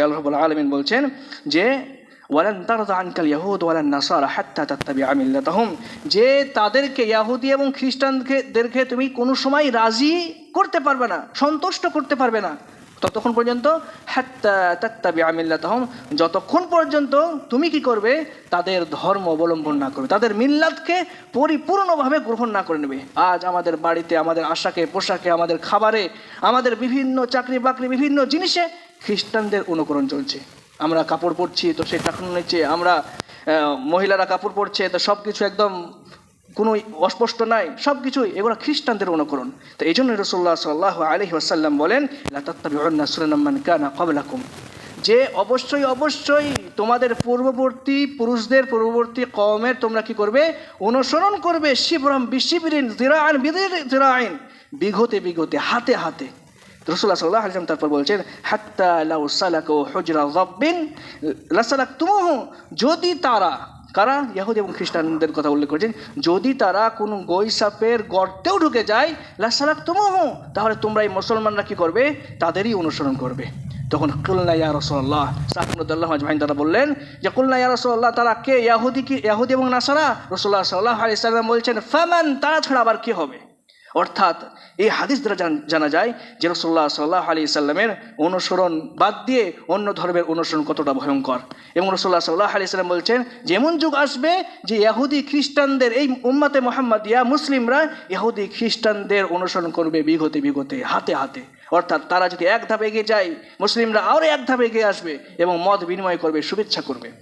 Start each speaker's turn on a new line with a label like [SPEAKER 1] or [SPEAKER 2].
[SPEAKER 1] আল্লাহ আলমিন বলছেন যে আনকাল ইয়াহুদ যে তাদেরকে ইয়াহুদি এবং খ্রিস্টানদেরকে তুমি কোনো সময় রাজি করতে পারবে না, সন্তুষ্ট করতে পারবে না। ততক্ষণ পর্যন্ত হাত্তা তাত্তাবিআ মিল্লাতাহুম, যতক্ষণ পর্যন্ত তুমি কি করবে, তাদের ধর্ম অবলম্বন না করবে, তাদের মিল্লাতকে পরিপূর্ণভাবে গ্রহণ না করে নেবে। আজ আমাদের বাড়িতে, আমাদের আশাকে, পোশাকে, আমাদের খাবারে, আমাদের বিভিন্ন চাকরি বাকরি, বিভিন্ন জিনিসে খ্রিস্টানদের অনুকরণ চলছে। আমরা কাপড় পরছি, তো সে টাকা নিচ্ছে আমরা মহিলারা কাপড় পরছে, তো সব কিছু একদম কোনো অস্পষ্ট নাই সব কিছুই এগুলো খ্রিস্টানদের অনুকরণ। তো এই জন্য রসুল্লাহ সাল্লাহ আলহি আসাল্লাম বলেন লাতাত্তাবিউন্না সুনাম্মান কানা কবলাকুম যে অবশ্যই অবশ্যই তোমাদের পূর্ববর্তী পুরুষদের পূর্ববর্তী কমের তোমরা কি করবে? অনুসরণ করবে শিবরাম বিশিবিরিন জিরাআন বিদির জিরাআইন বিঘতে বিঘতে, হাতে হাতে। রসুল্লাহ সাল্লাহ আলিয়াম তারপর বলছেন, হাত্তা লাউ সালাকু হুজরা রাব্বিন লাসালাক তুমুহু যদি তারা কারা? ইয়াহুদ এবং খ্রিস্টানদের কথা উল্লেখ করেছেন। যদি তারা কোনো গৈসাপের গর্তেও ঢুকে যায় লাসালাক তুমহ তাহলে তোমরা এই মুসলমানরা কি করবে? তাদেরই অনুসরণ করবে। তখন কুল্লা ইয়া রসল্লাহ সাহমুদুল্লাহ মাজমাইন তারা বললেন যে কুল্লা ইয়া রসল্লাহ তারা কে? ইয়াহুদি কি ইয়াহুদি এবং নাসারা? রসল্লাহ সাল্লাহ আলি সাল্লাম বলছেন, ফামান, তারা ছাড়া আবার কি হবে? অর্থাৎ এই হাদিস দ্বারা জান- যায় যে রসল্লাহ সাল্লাহ আলি সাল্লামের অনুসরণ বাদ দিয়ে অন্য ধর্মের অনুসরণ কতটা ভয়ঙ্কর। এবং রসল্লাহ সাল্লাহ আলি সাল্লাম বলছেন, যেমন যুগ আসবে যে ইহুদি খ্রিস্টানদের, এই উম্মাতে মোহাম্মদ, ইয়া মুসলিমরা ইহুদি খ্রিস্টানদের অনুসরণ করবে বিগতে বিগতে, হাতে হাতে। অর্থাৎ তারা যদি এক ধাপ এগিয়ে যায়, মুসলিমরা আরও এক ধাপ এগিয়ে আসবে এবং মত বিনিময় করবে, শুভেচ্ছা করবে।